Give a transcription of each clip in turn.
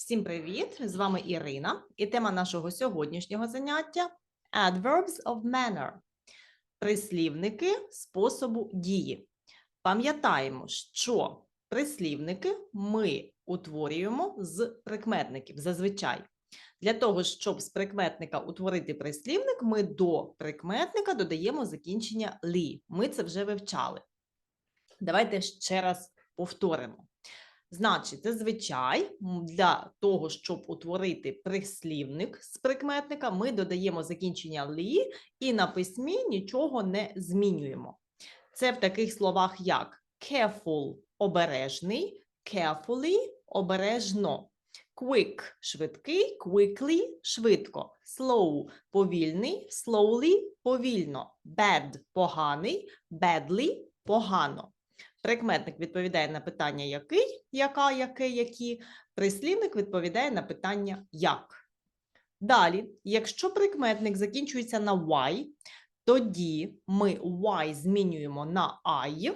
Всім привіт! З вами Ірина, і тема нашого сьогоднішнього заняття Adverbs of manner. Прислівники способу дії. Пам'ятаємо, що прислівники ми утворюємо з прикметників зазвичай. Для того, щоб з прикметника утворити прислівник, ми до прикметника додаємо закінчення лі. Ми це вже вивчали. Давайте ще раз повторимо. Значить, зазвичай для того, щоб утворити прислівник з прикметника, ми додаємо закінчення лі і на письмі нічого не змінюємо. Це в таких словах, як careful – обережний, carefully – обережно, quick – швидкий, quickly – швидко, slow – повільний, slowly – повільно, bad – поганий, badly – погано. Прикметник відповідає на питання який, яка, яке, які. Прислівник відповідає на питання як. Далі, якщо прикметник закінчується на y, тоді ми y змінюємо на I.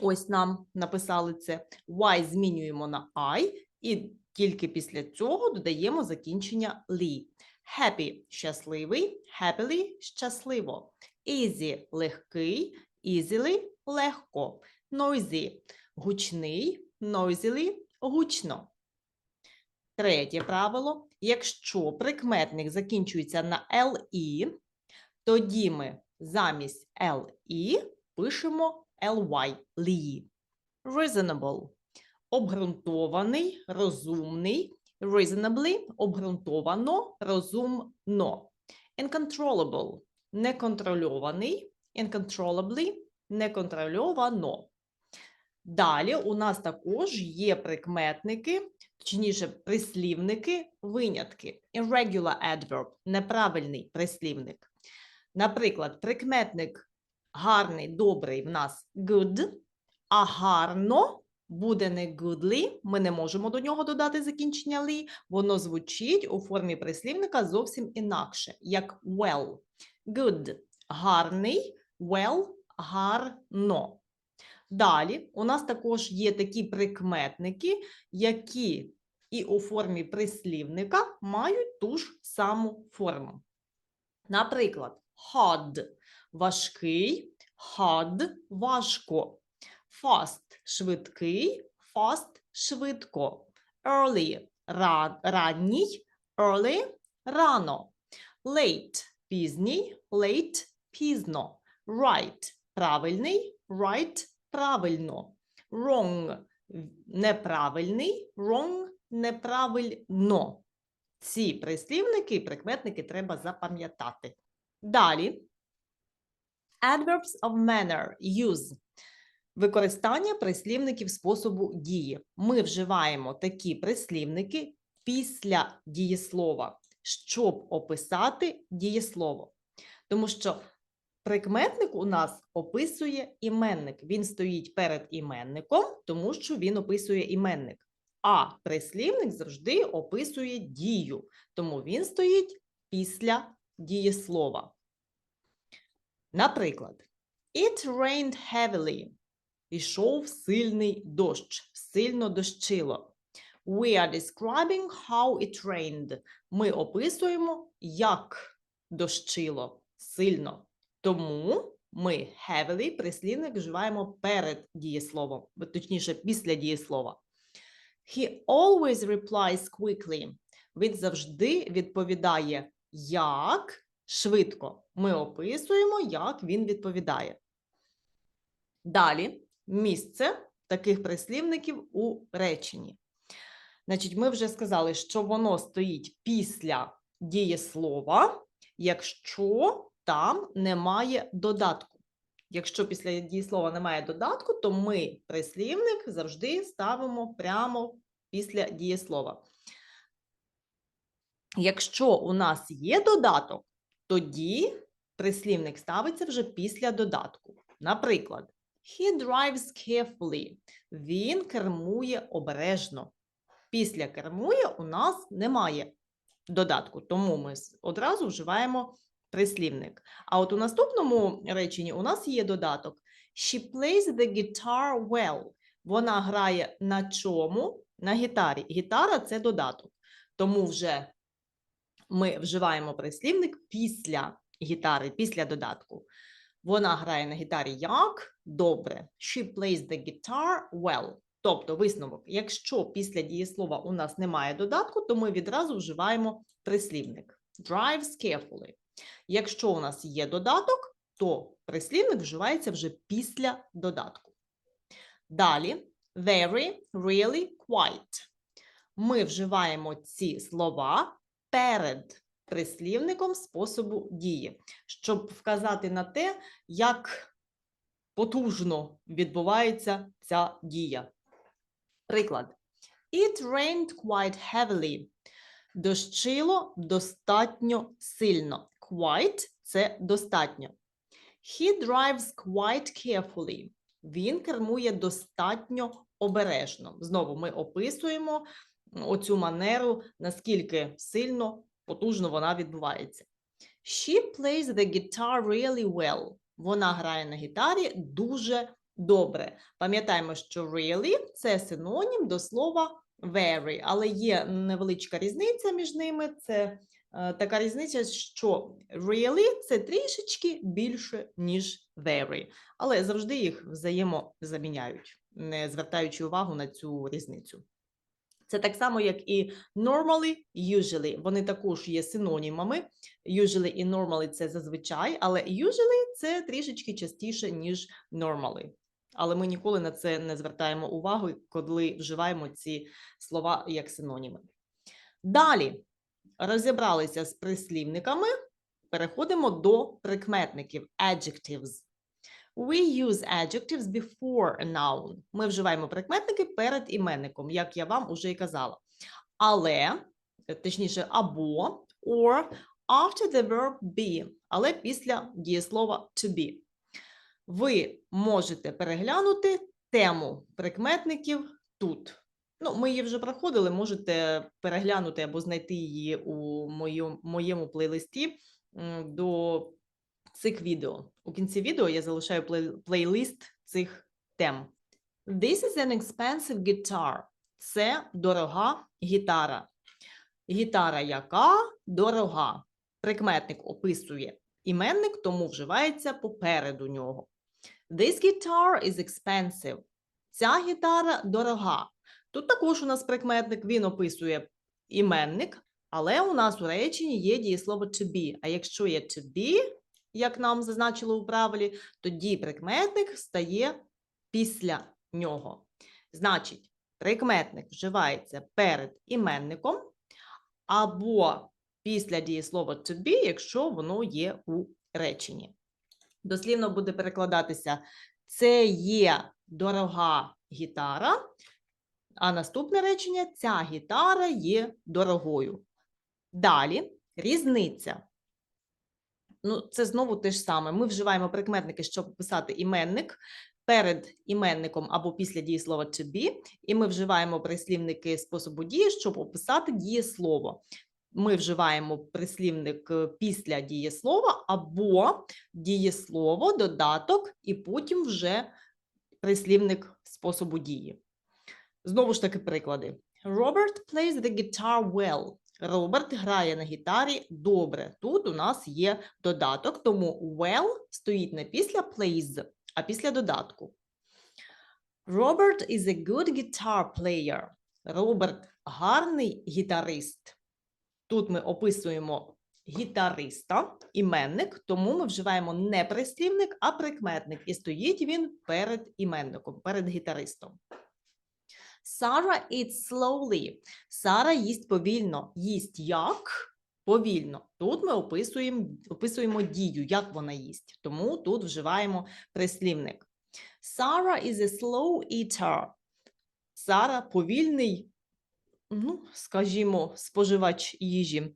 Ось нам написали це. Y змінюємо на I, і тільки після цього додаємо закінчення ly. Happy – щасливий, happily – щасливо. Easy – легкий, easily – легко. Noisy – гучний, noisily – гучно. Третє правило. Якщо прикметник закінчується на LI, тоді ми замість LI пишемо LY – лі. Reasonable – обґрунтований, розумний. Reasonably – обґрунтовано, розумно. Uncontrollable – неконтрольований. Uncontrollably – неконтрольовано. Далі у нас також є прикметники, точніше, прислівники, винятки. Irregular adverb – неправильний прислівник. Наприклад, прикметник гарний, добрий в нас good, а гарно буде не goodly, ми не можемо до нього додати закінчення «ly», воно звучить у формі прислівника зовсім інакше, як well. Good – гарний, well – гарно. Далі у нас також є такі прикметники, які і у формі прислівника мають ту ж саму форму. Наприклад, hard – важкий, hard – важко, fast – швидкий, fast – швидко, early – ра- ранній, early – рано, late – пізній, late – пізно, right – правильний, right – правильно. Wrong – неправильний, wrong – неправильно. Ці прислівники і прикметники треба запам'ятати. Далі. Adverbs of manner – use. Використання прислівників способу дії. Ми вживаємо такі прислівники після дієслова, щоб описати дієслово. Тому що Прикметник у нас описує іменник. Він стоїть перед іменником, тому що він описує іменник. А прислівник завжди описує дію, тому він стоїть після дієслова. Наприклад, It rained heavily. Ішов сильний дощ, сильно дощило. We are describing how it rained. Ми описуємо, як дощило сильно. Тому ми heavily прислівник вживаємо перед дієсловом, точніше, після дієслова. He always replies quickly. Він завжди відповідає як швидко. Ми описуємо, як він відповідає. Далі місце таких прислівників у реченні. Значить, ми вже сказали, що воно стоїть після дієслова, якщо там немає додатку. Якщо після дієслова немає додатку, то ми прислівник завжди ставимо прямо після дієслова. Якщо у нас є додаток, тоді прислівник ставиться вже після додатку. Наприклад, he drives carefully. Він кермує обережно. Після кермує у нас немає додатку, тому ми одразу вживаємо прислівник. А от у наступному реченні у нас є додаток. She plays the guitar well. Вона грає на чому? на гітарі. Гітара це додаток. Тому вже ми вживаємо прислівник після гітари, після додатку. Вона грає на гітарі як добре. She plays the guitar well. Тобто висновок, якщо після дієслова у нас немає додатку, то ми відразу вживаємо прислівник. Drives carefully. Якщо у нас є додаток, то прислівник вживається вже після додатку. Далі very, really, quite. Ми вживаємо ці слова перед прислівником способу дії, щоб вказати на те, як потужно відбувається ця дія. Приклад. It rained quite heavily. Дощило достатньо сильно. Quite – це достатньо. He drives quite carefully. Він кермує достатньо обережно. Знову ми описуємо оцю манеру, наскільки сильно, потужно вона відбувається. She plays the guitar really well. Вона грає на гітарі дуже добре. Пам'ятаємо, що really – це синонім до слова very, але є невеличка різниця між ними. Це е, така різниця, що really – це трішечки більше, ніж very, але завжди їх взаємозаміняють, не звертаючи увагу на цю різницю. Це так само, як і normally, usually. Вони також є синонімами. Usually і normally – це зазвичай, але usually – це трішечки частіше, ніж normally. Але ми ніколи на це не звертаємо увагу, коли вживаємо ці слова як синоніми. Далі розібралися з прислівниками, переходимо до прикметників adjectives. We use adjectives before a noun. Ми вживаємо прикметники перед іменником, як я вам уже і казала. Але, точніше, або or after the verb be, але після дієслова to be. Ви можете переглянути тему прикметників тут. Ну, ми її вже проходили, можете переглянути або знайти її у моєму, моєму плейлисті до цих відео. У кінці відео я залишаю плей, плейлист цих тем. This is an expensive guitar. Це дорога гітара. Гітара яка дорога. Прикметник описує іменник, тому вживається попереду нього. This guitar is expensive. Ця гітара дорога. Тут також у нас прикметник, він описує іменник, але у нас у реченні є дієслово to be. А якщо є to be, як нам зазначило у правилі, тоді прикметник стає після нього. Значить, прикметник вживається перед іменником або після дієслова to be, якщо воно є у реченні. Дослівно буде перекладатися: це є дорога гітара, а наступне речення ця гітара є дорогою. Далі різниця. Ну, це знову те ж саме. Ми вживаємо прикметники, щоб писати іменник перед іменником або після дієслова to be, і ми вживаємо прислівники способу дії, щоб описати дієслово. Ми вживаємо прислівник е, після дієслова або дієслово, додаток, і потім вже прислівник способу дії. Знову ж таки, приклади. Robert plays the guitar well. Роберт грає на гітарі добре. Тут у нас є додаток, тому well стоїть не після plays, а після додатку. Robert is a good guitar player. Роберт гарний гітарист. Тут ми описуємо гітариста, іменник, тому ми вживаємо не прислівник, а прикметник. І стоїть він перед іменником, перед гітаристом. Сара eats slowly. Сара їсть повільно. Їсть як? Повільно. Тут ми описуємо, описуємо дію, як вона їсть. Тому тут вживаємо прислівник. Сара is a slow eater. Сара повільний, ну, скажімо, споживач їжі.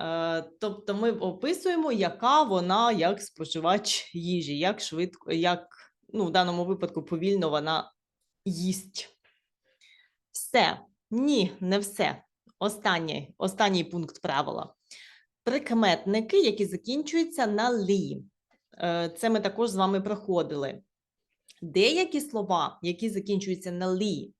Е, Тобто ми описуємо, яка вона як споживач їжі, як швидко, як ну, в даному випадку повільно вона їсть. Все. Ні, не все. Останній, останній пункт правила. Прикметники, які закінчуються на лі. Е, Це ми також з вами проходили. Деякі слова, які закінчуються на лі,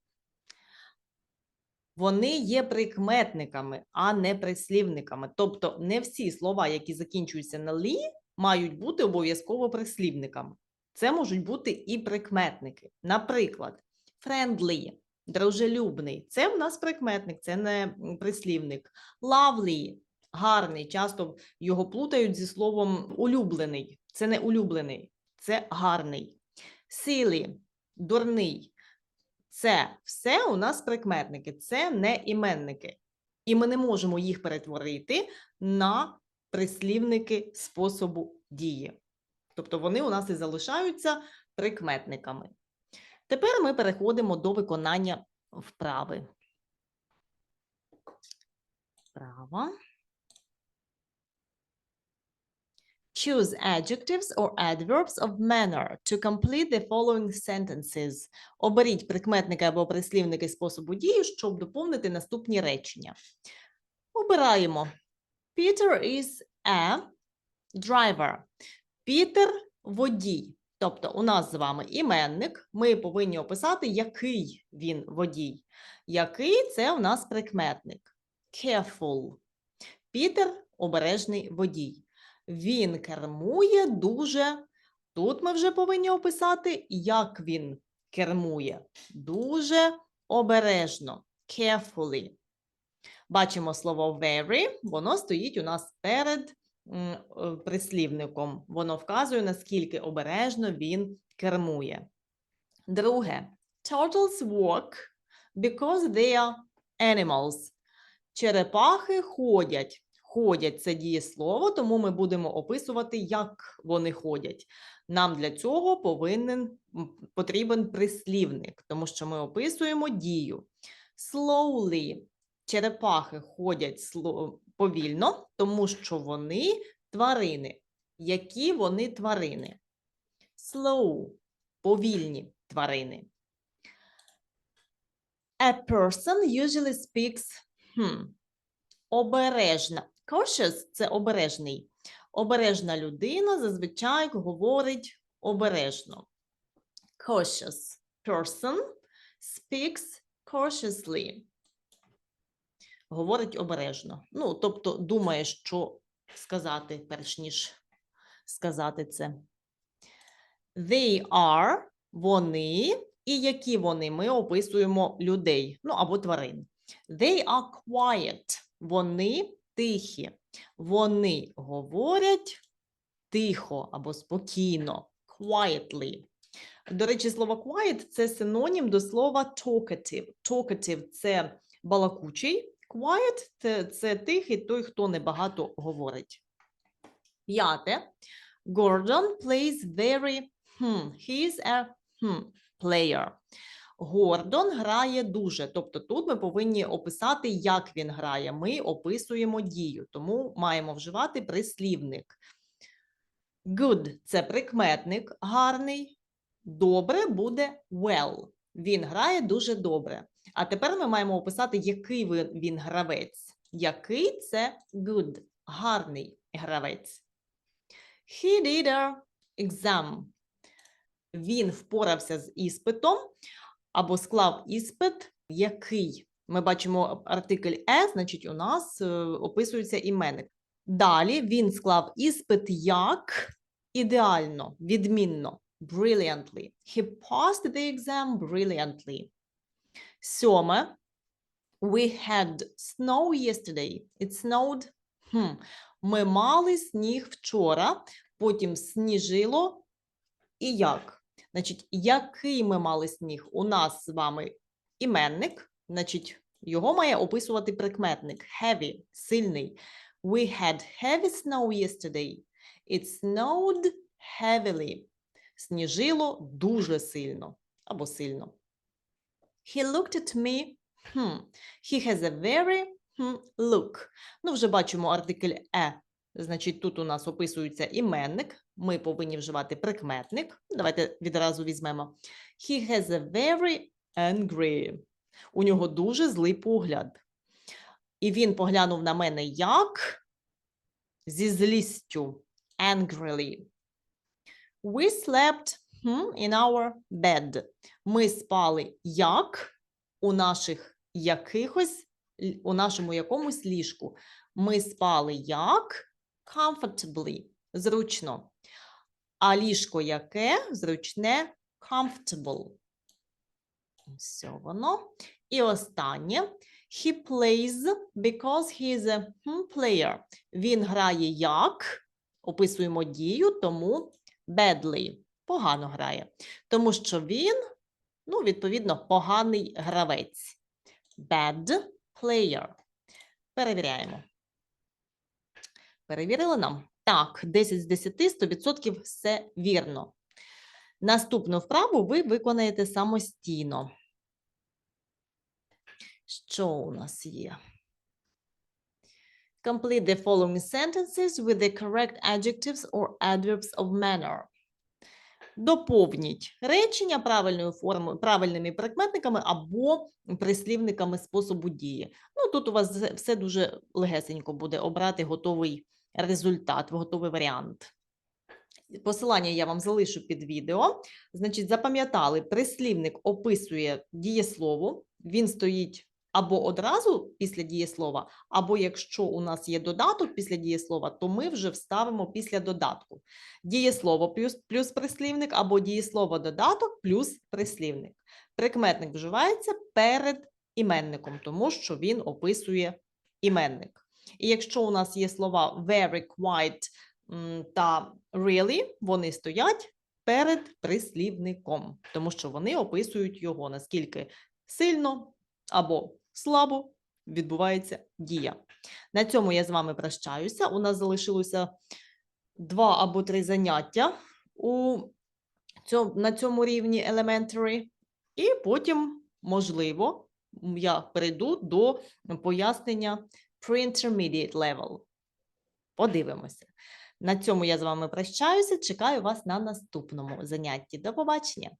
Вони є прикметниками, а не прислівниками. Тобто не всі слова, які закінчуються на лі, мають бути обов'язково прислівниками. Це можуть бути і прикметники. Наприклад, friendly – дружелюбний. Це в нас прикметник, це не прислівник. Lovely – гарний. Часто його плутають зі словом улюблений. Це не улюблений, це гарний. Silly – дурний. Це все у нас прикметники, це не іменники. І ми не можемо їх перетворити на прислівники способу дії. Тобто вони у нас і залишаються прикметниками. Тепер ми переходимо до виконання вправи. Вправа. Choose adjectives or adverbs of manner to complete the following sentences. Оберіть прикметники або прислівники способу дії, щоб доповнити наступні речення. Обираємо. Peter is a driver. Пітер водій. Тобто у нас з вами іменник. Ми повинні описати, який він водій. Який це у нас прикметник. Careful. Пітер обережний водій. Він кермує дуже. Тут ми вже повинні описати, як він кермує. Дуже обережно. Carefully. Бачимо слово very, воно стоїть у нас перед е, прислівником. Воно вказує, наскільки обережно він кермує. Друге. Turtles walk because they are animals. Черепахи ходять. Ходять це дієслово, тому ми будемо описувати, як вони ходять. Нам для цього повинен потрібен прислівник, тому що ми описуємо дію. Slowly черепахи ходять повільно, тому що вони тварини. Які вони тварини? Slow повільні тварини. A person usually speaks hmm, обережна. Cautious – це обережний. Обережна людина зазвичай говорить обережно. Cautious person speaks cautiously. Говорить обережно. Ну, тобто думає, що сказати, перш ніж сказати це. They are – вони, і які вони ми описуємо людей, ну або тварин. They are quiet. Вони тихі. Вони говорять тихо або спокійно. Quietly. До речі, слово quiet – це синонім до слова talkative. Talkative – це балакучий. Quiet – це, тихий той, хто небагато говорить. П'яте. Gordon plays very hmm, he is a hmm, player. Гордон грає дуже. Тобто тут ми повинні описати, як він грає. Ми описуємо дію, тому маємо вживати прислівник. Good – це прикметник, гарний. Добре буде well. Він грає дуже добре. А тепер ми маємо описати, який він гравець. Який це good, гарний гравець. He did a exam. Він впорався з іспитом або склав іспит, який. Ми бачимо артикль «е», значить, у нас е, описується іменник. Далі він склав іспит як ідеально, відмінно, brilliantly. He passed the exam brilliantly. Сьоме. We had snow yesterday. It snowed. Хм. Ми мали сніг вчора, потім сніжило. І як? Значить, який ми мали сніг? У нас з вами іменник, значить, його має описувати прикметник heavy, сильний. We had heavy snow yesterday. It snowed heavily. Сніжило дуже сильно або сильно. He looked at me. Hmm. He has a very hmm, look. Ну, вже бачимо артикль е. Значить, тут у нас описується іменник. Ми повинні вживати прикметник. Давайте відразу візьмемо. He has a very angry. У нього дуже злий погляд. І він поглянув на мене як зі злістю. Angrily. We slept in our bed. Ми спали як у наших якихось у нашому якомусь ліжку. Ми спали як comfortably, зручно. А ліжко яке? Зручне comfortable. Ось воно. І останнє. He plays because he is a hmm, player. Він грає як, описуємо дію, тому badly, погано грає. Тому що він, ну, відповідно, поганий гравець. Bad player. Перевіряємо. Перевірили нам? Так, 10 з 10, 100% все вірно. Наступну вправу ви виконаєте самостійно. Що у нас є? Complete the following sentences with the correct adjectives or adverbs of manner. Доповніть речення правильною формою, правильними прикметниками або прислівниками способу дії. Ну, тут у вас все- дуже легесенько буде обрати готовий результат, готовий варіант. Посилання я вам залишу під відео. Значить, запам'ятали, прислівник описує дієслово, він стоїть або одразу після дієслова, або якщо у нас є додаток після дієслова, то ми вже вставимо після додатку. Дієслово плюс, плюс прислівник, або дієслово додаток плюс прислівник. Прикметник вживається перед іменником, тому що він описує іменник. І якщо у нас є слова very, quite та really, вони стоять перед прислівником, тому що вони описують його, наскільки сильно або слабо відбувається дія. На цьому я з вами прощаюся. У нас залишилося два або три заняття у цьому, на цьому рівні elementary, і потім, можливо, я перейду до пояснення pre-intermediate level. Подивимося. На цьому я з вами прощаюся. Чекаю вас на наступному занятті. До побачення!